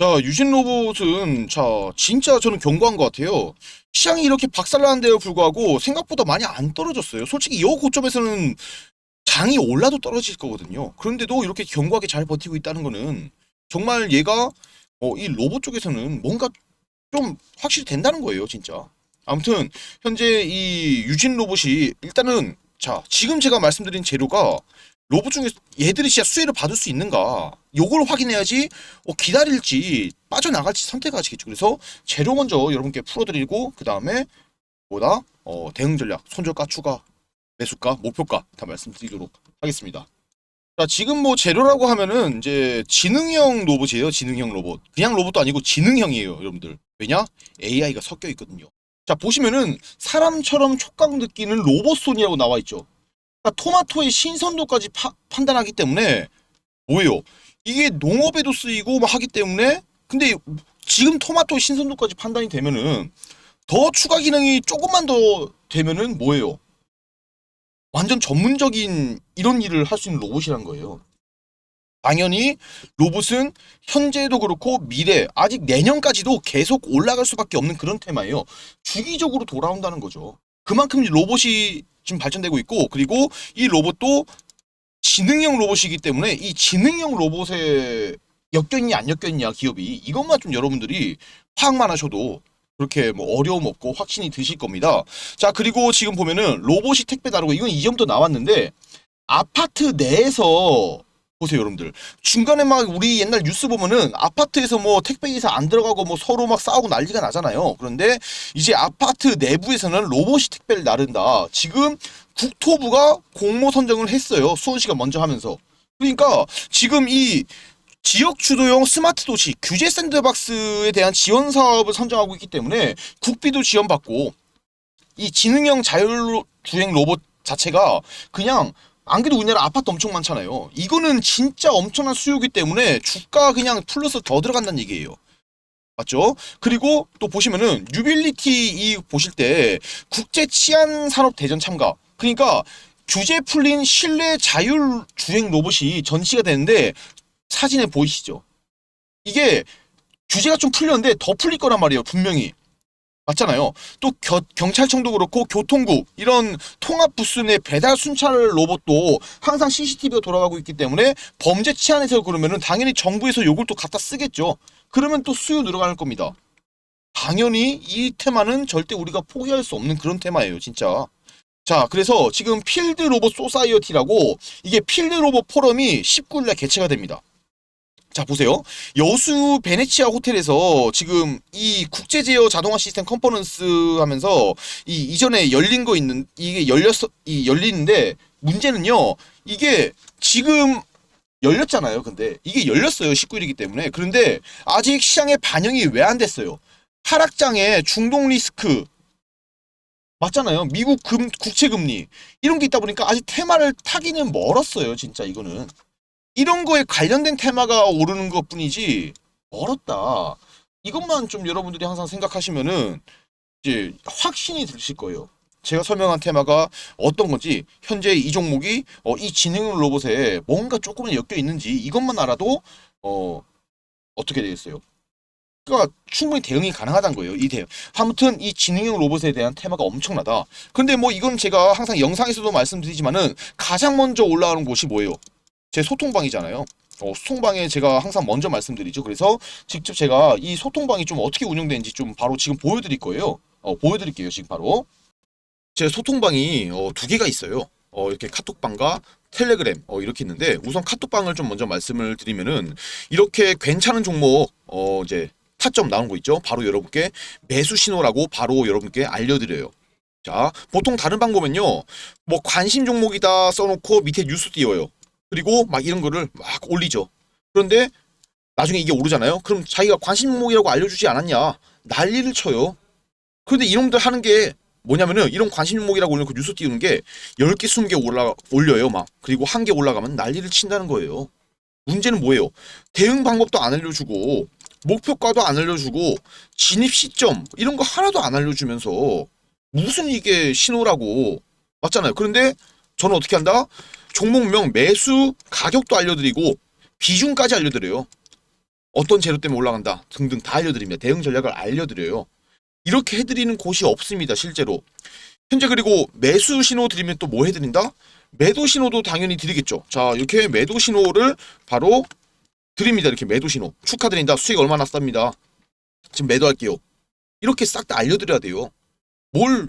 자, 유진 로봇은, 자, 진짜 저는 견고한 것 같아요. 시장이 이렇게 박살나는데도 불구하고 생각보다 많이 안 떨어졌어요. 솔직히 이 고점에서는 장이 올라도 떨어질 거거든요. 그런데도 이렇게 견고하게 잘 버티고 있다는 거는 정말 얘가, 어, 이 로봇 쪽에서는 뭔가 좀 확실히 된다는 거예요, 진짜. 아무튼, 현재 이 유진 로봇이 일단은, 자, 지금 제가 말씀드린 재료가 로봇 중에 얘들이 진짜 수혜를 받을 수 있는가? 요걸 확인해야지 어, 기다릴지 빠져나갈지 선택하시겠죠. 그래서 재료 먼저 여러분께 풀어드리고 그 다음에 뭐다? 어, 대응 전략 손절가 추가 매수가 목표가 다 말씀드리도록 하겠습니다. 자 지금 뭐 재료라고 하면은 이제 지능형 로봇이에요 지능형 로봇. 그냥 로봇도 아니고 지능형이에요 여러분들. 왜냐? AI가 섞여 있거든요. 자 보시면은 사람처럼 촉각 느끼는 로봇손이라고 나와 있죠 토마토의 신선도까지 파- 판단하기 때문에 뭐예요? 이게 농업에도 쓰이고 막 하기 때문에 근데 지금 토마토의 신선도까지 판단이 되면은 더 추가 기능이 조금만 더 되면은 뭐예요? 완전 전문적인 이런 일을 할 수 있는 로봇이란 거예요. 당연히 로봇은 현재도 그렇고 미래 아직 내년까지도 계속 올라갈 수밖에 없는 그런 테마예요. 주기적으로 돌아온다는 거죠. 그만큼 로봇이 지금 발전되고 있고 그리고 이 로봇도 지능형 로봇이기 때문에 이 지능형 로봇에 엮여있냐 안 엮여있냐 기업이 이것만 좀 여러분들이 파악만 하셔도 그렇게 뭐 어려움 없고 확신이 드실 겁니다. 자 그리고 지금 보면은 로봇이 택배 다루고 이건 이전부터 나왔는데 아파트 내에서 보세요 여러분들 중간에 막 우리 옛날 뉴스 보면은 아파트에서 뭐 택배 기사 안 들어가고 뭐 서로 막 싸우고 난리가 나잖아요. 그런데 이제 아파트 내부에서는 로봇이 택배를 나른다. 지금 국토부가 공모 선정을 했어요. 수원시가 먼저 하면서. 그러니까 지금 이 지역 주도형 스마트 도시 규제 샌드박스에 대한 지원 사업을 선정하고 있기 때문에 국비도 지원받고 이 지능형 자율주행 로봇 자체가 그냥 안 그래도 우리나라 아파트 엄청 많잖아요. 이거는 진짜 엄청난 수요이기 때문에 주가 그냥 플러스 더 들어간다는 얘기예요. 맞죠? 그리고 또 보시면은 유빌리티 이 보실 때 국제 치안 산업 대전 참가. 그러니까 규제 풀린 실내 자율 주행 로봇이 전시가 되는데 사진에 보이시죠? 이게 규제가 좀 풀렸는데 더 풀릴 거란 말이에요. 분명히. 맞잖아요. 또 겨- 경찰청도 그렇고 교통국 이런 통합 부스 내 배달 순찰 로봇도 항상 CCTV가 돌아가고 있기 때문에 범죄 치안에서 그러면은 당연히 정부에서 요걸 또 갖다 쓰겠죠. 그러면 또 수요 늘어갈 겁니다. 당연히 이 테마는 절대 우리가 포기할 수 없는 그런 테마예요, 진짜. 자, 그래서 지금 필드 로봇 소사이어티라고 이게 필드 로봇 포럼이 19일날 개최가 됩니다. 자, 보세요. 여수 베네치아 호텔에서 지금 이 국제 제어 자동화 시스템 컨퍼런스 하면서 이 이전에 열린 거 있는 이게 열렸어 이 열리는데 문제는요. 이게 지금 열렸잖아요. 근데 이게 열렸어요. 19일이기 때문에. 그런데 아직 시장에 반영이 왜 안 됐어요? 하락장에 중동 리스크 맞잖아요. 미국 금 국채 금리 이런 게 있다 보니까 아직 테마를 타기는 멀었어요. 진짜 이거는. 이런 거에 관련된 테마가 오르는 것 뿐이지 멀었다. 이것만 좀 여러분들이 항상 생각하시면은 이제 확신이 드실 거예요. 제가 설명한 테마가 어떤 건지 현재 이 종목이 어, 이 지능 로봇에 뭔가 조금은 엮여 있는지 이것만 알아도 어 어떻게 되겠어요? 그러니까 충분히 대응이 가능하다는 거예요. 이 대응. 아무튼 이 지능형 로봇에 대한 테마가 엄청나다. 근데 뭐 이건 제가 항상 영상에서도 말씀드리지만은 가장 먼저 올라오는 곳이 뭐예요? 제 소통방이잖아요. 어, 소통방에 제가 항상 먼저 말씀드리죠. 그래서 직접 제가 이 소통방이 좀 어떻게 운영되는지 좀 바로 지금 보여드릴 거예요. 어, 보여드릴게요. 지금 바로. 제 소통방이 어, 두 개가 있어요. 어, 이렇게 카톡방과 텔레그램 어, 이렇게 있는데 우선 카톡방을 좀 먼저 말씀을 드리면은 이렇게 괜찮은 종목 어, 이제 타점 나온 거 있죠. 바로 여러분께 매수 신호라고 바로 여러분께 알려드려요. 자, 보통 다른 방법은요, 뭐 관심 종목이다 써놓고 밑에 뉴스 띄워요. 그리고 막 이런 거를 막 올리죠. 그런데 나중에 이게 오르잖아요. 그럼 자기가 관심 종목이라고 알려주지 않았냐? 난리를 쳐요. 그런데 이놈들 하는 게 뭐냐면은 이런 관심 종목이라고 올려놓고 뉴스 띄우는 게 10개, 20개 올라, 올려요. 막. 그리고 한 개 올라가면 난리를 친다는 거예요. 문제는 뭐예요? 대응 방법도 안 알려주고, 목표가도 안 알려주고, 진입 시점, 이런 거 하나도 안 알려주면서, 무슨 이게 신호라고. 맞잖아요. 그런데 저는 어떻게 한다? 종목명 매수 가격도 알려드리고 비중까지 알려드려요. 어떤 재료 때문에 올라간다 등등 다 알려드립니다. 대응 전략을 알려드려요. 이렇게 해드리는 곳이 없습니다. 실제로. 현재 그리고 매수 신호 드리면 또 뭐 해드린다? 매도 신호도 당연히 드리겠죠. 자 이렇게 매도 신호를 바로 드립니다. 이렇게 매도 신호 축하드린다. 수익 얼마나 쌉니다. 지금 매도할게요. 이렇게 싹 다 알려드려야 돼요. 뭘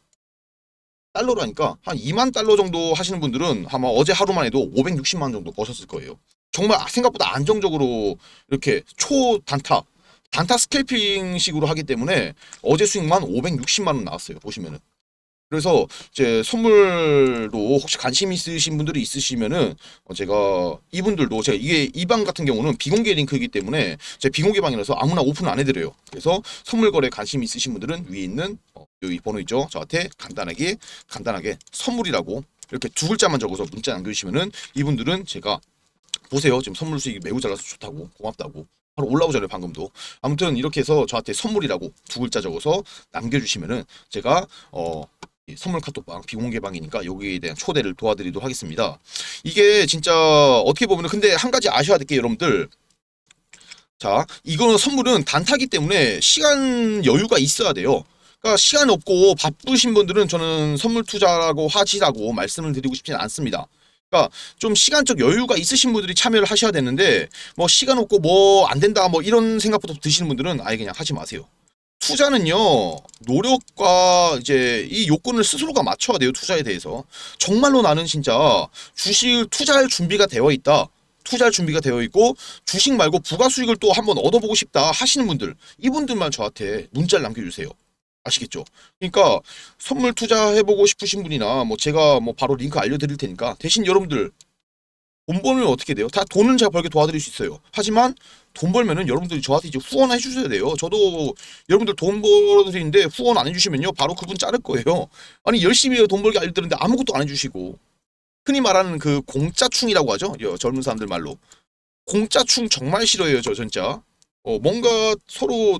달러로 하니까 한 2만 달러 정도 하시는 분들은 아마 어제 하루만 해도 560만 원 정도 버셨을 거예요. 정말 생각보다 안정적으로 이렇게 초 단타 단타 스캘핑 식으로 하기 때문에 어제 수익만 560만 원 나왔어요. 보시면은. 그래서 이제 선물로 혹시 관심 있으신 분들이 있으시면은 어, 제가 이분들도 제가 이게 이 방 같은 경우는 비공개 링크이기 때문에 제 비공개 방이라서 아무나 오픈 안 해드려요. 그래서 선물 거래 관심 있으신 분들은 위에 있는 어, 여기 번호 있죠. 저한테 간단하게 간단하게 선물이라고 이렇게 두 글자만 적어서 문자 남겨주시면은 이분들은 제가 보세요. 지금 선물 수익이 매우 잘 나서 좋다고 고맙다고 바로 올라오잖아요 방금도 아무튼 이렇게 해서 저한테 선물이라고 두 글자 적어서 남겨주시면은 제가 어. 이 선물 카톡방 비공개방이니까 여기에 대한 초대를 도와드리도록 하겠습니다. 이게 진짜 어떻게 보면은 근데 한 가지 아셔야 될 게 여러분들 자 이거는 선물은 단타기 때문에 시간 여유가 있어야 돼요. 그러니까 시간 없고 바쁘신 분들은 저는 선물 투자라고 하시라고 말씀을 드리고 싶지는 않습니다. 그러니까 좀 시간적 여유가 있으신 분들이 참여를 하셔야 되는데 뭐 시간 없고 뭐 안 된다 뭐 이런 생각부터 드시는 분들은 아예 그냥 하지 마세요. 투자는요 노력과 이제 이 요건을 스스로가 맞춰야 돼요 투자에 대해서 정말로 나는 진짜 주식을 투자할 준비가 되어 있다 투자할 준비가 되어 있고 주식 말고 부가 수익을 또 한번 얻어보고 싶다 하시는 분들 이분들만 저한테 문자를 남겨주세요 아시겠죠? 그러니까 선물 투자해보고 싶으신 분이나 뭐 제가 뭐 바로 링크 알려드릴 테니까 대신 여러분들 돈 벌면 어떻게 돼요? 다 돈은 제가 벌게 도와드릴 수 있어요. 하지만 돈 벌면은 여러분들이 저한테 이제 후원해 주셔야 돼요. 저도 여러분들 돈 벌어드리는데 후원 안 해주시면요 바로 그분 자를 거예요. 아니 열심히 돈 벌게 알려드리는데 아무것도 안 해주시고 흔히 말하는 그 공짜충이라고 하죠. 여- 젊은 사람들 말로 공짜충 정말 싫어해요. 저 진짜 어, 뭔가 서로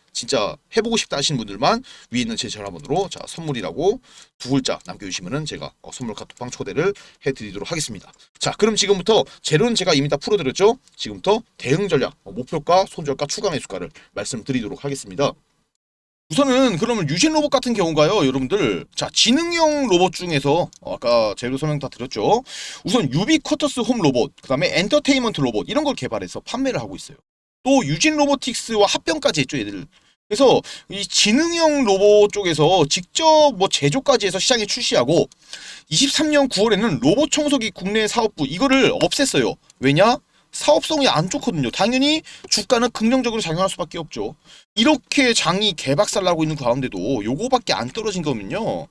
진짜 해보고 싶다 하시는 분들만 위에 있는 제 전화번호로 자 선물이라고 두 글자 남겨주시면은 제가 어, 선물 카톡방 초대를 해드리도록 하겠습니다. 자 그럼 지금부터 재료는 제가 이미 다 풀어드렸죠. 지금부터 대응 전략, 어, 목표가, 손절가, 추가 매수가를 말씀드리도록 하겠습니다. 우선은 그러면 유신 로봇 같은 경우가요, 여러분들. 자, 지능형 로봇 중에서 어, 아까 재료 설명 다 드렸죠. 우선 유비쿼터스 홈 로봇, 그 다음에 엔터테인먼트 로봇 이런 걸 개발해서 판매를 하고 있어요. 또 유진 로보틱스와 합병까지 했죠, 얘들. 그래서 이 지능형 로봇 쪽에서 직접 뭐 제조까지 해서 시장에 출시하고 23년 9월에는 로봇 청소기 국내 사업부 이거를 없앴어요. 왜냐? 사업성이 안 좋거든요. 당연히 주가는 긍정적으로 작용할 수밖에 없죠. 이렇게 장이 개박살 나고 있는 가운데도 요거밖에 안 떨어진 거면요.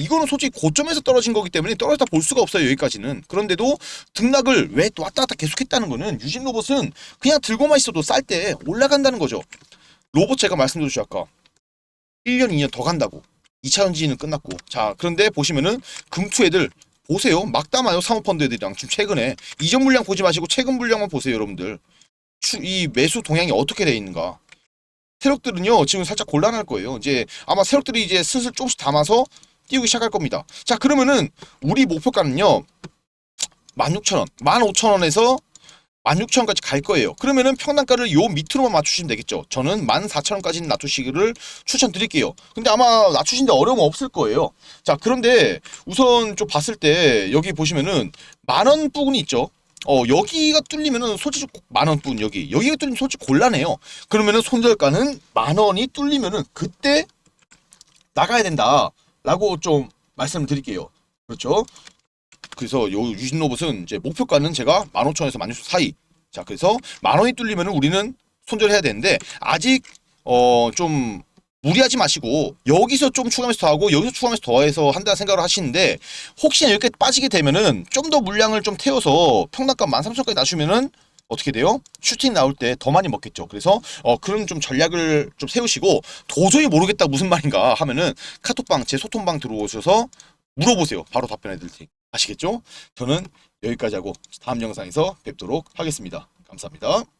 이거는 솔직히 고점에서 떨어진 거기 때문에 떨어졌다 볼 수가 없어요 여기까지는 그런데도 등락을 왜 왔다 갔다 계속했다는 거는 유진 로봇은 그냥 들고만 있어도 쌀 때 올라간다는 거죠 로봇 제가 말씀드렸죠 아까. 1년 2년 더 간다고. 2차 전지는 끝났고. 자 그런데 보시면은 금투 애들 보세요. 막 담아요 사모펀드 애들이랑 지금 최근에. 이전 물량 보지 마시고 최근 물량만 보세요 여러분들. 추- 이 매수 동향이 어떻게 돼 있는가. 세력들은요 지금 살짝 곤란할 거예요. 이제 아마 세력들이 이제 슬슬 조금씩 담아서 띄우기 시작할 겁니다. 자 그러면은 우리 목표가는요 16,000원 15,000원에서 16,000원까지 갈 거예요. 그러면은 평단가를 요 밑으로만 맞추시면 되겠죠. 저는 14,000원까지는 낮추시기를 추천드릴게요. 근데 아마 낮추신데 어려움 없을 거예요. 자, 그런데 우선 좀 봤을 때 여기 보시면은 만원 부분이 있죠. 어, 여기가 뚫리면은 솔직히 만원 부분 여기. 여기가 뚫리면 솔직히 곤란해요. 그러면은 손절가는 만 원이 뚫리면은 그때 나가야 된다 라고 좀 말씀을 드릴게요. 그렇죠? 그래서 요 유진 로봇은 이제 목표가는 제가 15,000원에서 16,000원 사이. 자, 그래서 만 원이 뚫리면은 우리는 손절해야 되는데 아직 어 좀 무리하지 마시고 여기서 좀 추가하면서 더하고 여기서 추가하면서 더해서 한다는 생각을 하시는데 혹시나 이렇게 빠지게 되면은 좀 더 물량을 좀 태워서 평단가 13,000원까지 낮추면은 어떻게 돼요? 슈팅 나올 때 더 많이 먹겠죠. 그래서 어 그런 좀 전략을 좀 세우시고 도저히 모르겠다 무슨 말인가 하면은 카톡방 제 소통방 들어오셔서 물어보세요. 바로 답변해 드릴 테니 아시겠죠? 저는 여기까지 하고 다음 영상에서 뵙도록 하겠습니다. 감사합니다.